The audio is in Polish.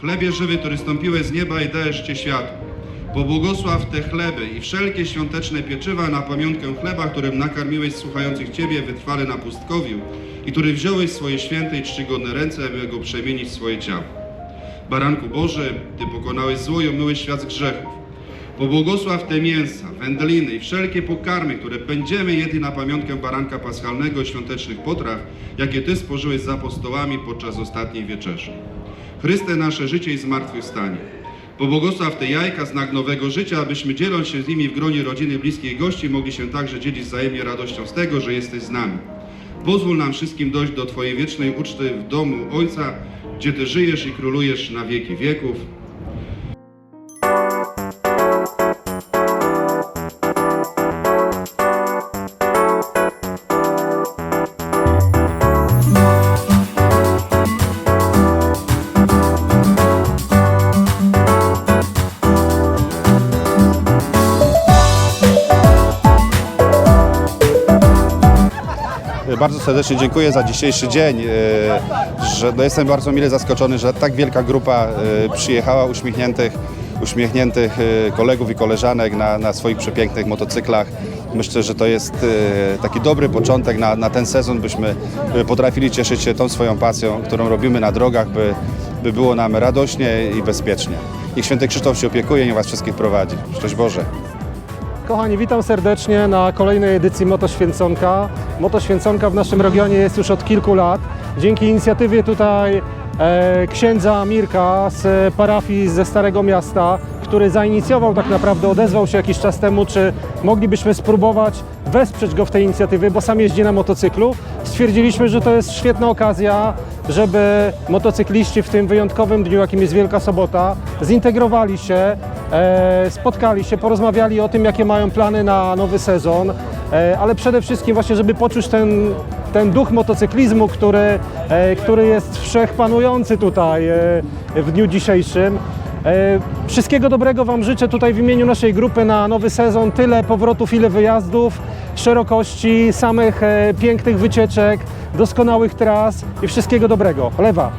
Chlebie żywy, który stąpiłeś z nieba i dajesz Cię światu. Pobłogosław te chleby i wszelkie świąteczne pieczywa na pamiątkę chleba, którym nakarmiłeś słuchających Ciebie wytrwale na pustkowiu i który wziąłeś swoje święte i czcigodne ręce, aby go przemienić w swoje ciało. Baranku Boży, Ty pokonałeś zło i omyłeś świat z grzechów. Pobłogosław te mięsa, wędliny i wszelkie pokarmy, które będziemy jedli na pamiątkę baranka paschalnego i świątecznych potraw, jakie Ty spożyłeś z apostołami podczas ostatniej wieczerzy. Chryste nasze życie i zmartwychwstanie. Pobłogosław te jajka, znak nowego życia, abyśmy dzieląc się z nimi w gronie rodziny, bliskiej gości, mogli się także dzielić wzajemnie radością z tego, że jesteś z nami. Pozwól nam wszystkim dojść do Twojej wiecznej uczty w domu Ojca, gdzie Ty żyjesz i królujesz na wieki wieków. Bardzo serdecznie dziękuję za dzisiejszy dzień. e, Że, no jestem bardzo mile zaskoczony, że tak wielka grupa e, przyjechała uśmiechniętych, uśmiechniętych e, kolegów i koleżanek na, na swoich przepięknych motocyklach. Myślę, że to jest taki dobry początek na, na ten sezon, byśmy potrafili cieszyć się tą swoją pasją, którą robimy na drogach, by, by było nam radośnie i bezpiecznie. Niech Święty Krzysztof się opiekuje, niech Was wszystkich prowadzi. Szczęść Boże. Kochani, witam serdecznie na kolejnej edycji Motoświęconka. Motoświęconka w naszym regionie jest już od kilku lat. Dzięki inicjatywie tutaj e, księdza Mirka z parafii ze Starego Miasta, który zainicjował tak naprawdę, odezwał się jakiś czas temu, czy moglibyśmy spróbować wesprzeć go w tej inicjatywie, bo sam jeździ na motocyklu. Stwierdziliśmy, że to jest świetna okazja, żeby motocykliści w tym wyjątkowym dniu, jakim jest Wielka Sobota, zintegrowali się, spotkali się, porozmawiali o tym, jakie mają plany na nowy sezon, e, ale przede wszystkim właśnie, żeby poczuć ten, ten duch motocyklizmu, który, e, który jest wszechpanujący tutaj e, w dniu dzisiejszym. E, Wszystkiego dobrego Wam życzę tutaj w imieniu naszej grupy na nowy sezon. Tyle powrotów, ile wyjazdów, szerokości, samych e, pięknych wycieczek, doskonałych tras i wszystkiego dobrego. Lewa.